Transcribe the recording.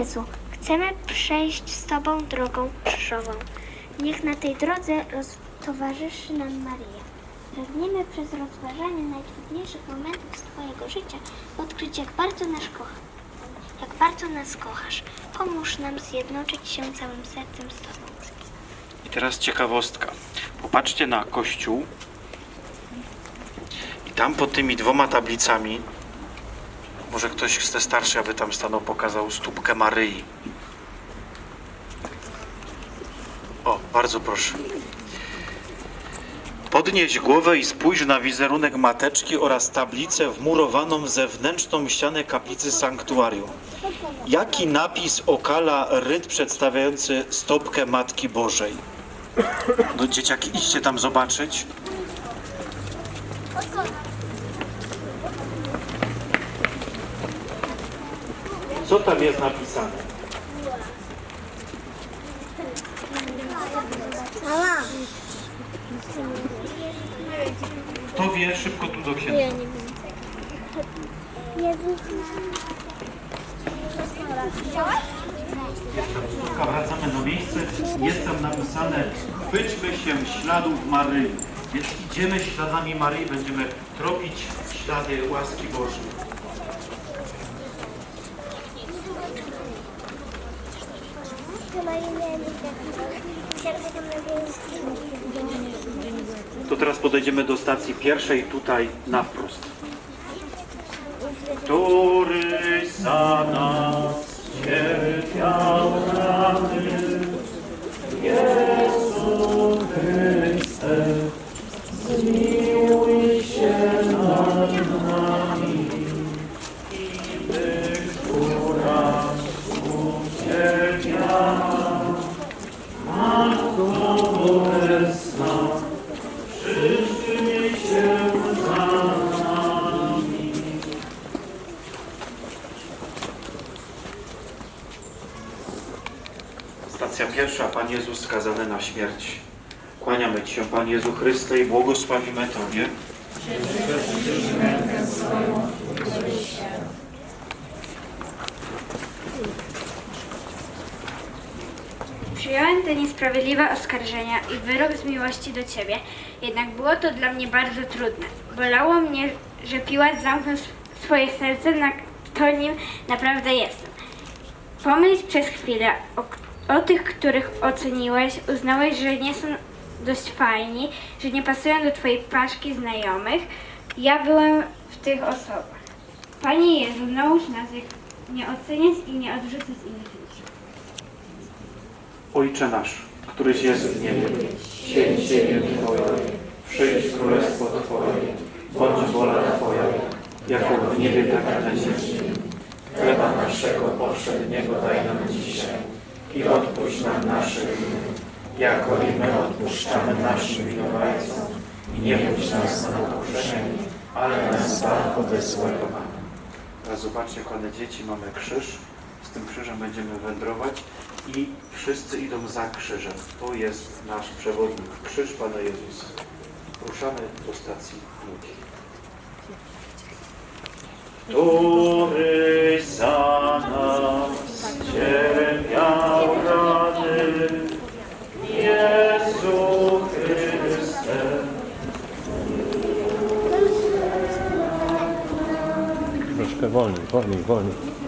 Jezu, chcemy przejść z Tobą drogą krzyżową. Niech na tej drodze towarzyszy nam Maryja. Pragniemy przez rozważanie najtrudniejszych momentów z Twojego życia odkryć, jak bardzo nas kocha. Jak bardzo nas kochasz. Pomóż nam zjednoczyć się całym sercem z Tobą. I teraz ciekawostka. Popatrzcie na kościół. I tam pod tymi dwoma tablicami, może ktoś z te starszy, aby tam stanął, pokazał stópkę Maryi. O, bardzo proszę. Podnieś głowę i spójrz na wizerunek mateczki oraz tablicę wmurowaną w zewnętrzną ścianę kaplicy sanktuarium. Jaki napis okala ryd przedstawiający stopkę Matki Bożej? No dzieciaki, idźcie tam zobaczyć. Co tam jest napisane? Kto wie, szybko tu do księdza. Słówka, wracamy na miejsce. Jest tam napisane chwyćmy się śladów Maryi. Więc idziemy śladami Maryi, będziemy tropić ślady łaski Bożej. To teraz podejdziemy do stacji pierwszej, tutaj na wprost. Który za nas cierpiał rany, Jezu Chryste, zmiłuj się nad nami. Stacja pierwsza. Pan skazany na śmierć. Kłaniamy się, Pan Jezu Chryste, i błogosławimy Tobie. Przyjąłem te niesprawiedliwe oskarżenia i wyrok z miłości do Ciebie, jednak było to dla mnie bardzo trudne. Bolało mnie, że Piłat zamknął sw- swoje serce, na kto nim naprawdę jestem. Pomyśl przez chwilę o, o tych, których oceniłeś, uznałeś, że nie są dość fajni, że nie pasują do Twojej paczki znajomych. Ja byłem w tych osobach. Panie Jezu, naucz nas, jak nie oceniać i nie odrzucać innych ludzi. Ojcze nasz, któryś jest w niebie, się imię Twoje, przyjdź królestwo Twoje, bądź wola Twoja, jako w niebie, tak i na ziemi. Chleba naszego powszedniego daj nam dzisiaj i odpuść nam nasze winy, jako i my odpuszczamy naszym winowajcom. I nie wódź nas na pokuszenie, ale nas zbaw ode złego. Teraz zobaczcie, kochane dzieci, mamy krzyż. Z tym krzyżem będziemy wędrować i wszyscy idą za krzyżem. To jest nasz przewodnik, krzyż Pana Jezusa. Ruszamy do stacji drugiej. Który za nas cierpiał rany, Jezu Chryste, Troszkę wolniej, wolniej, wolniej.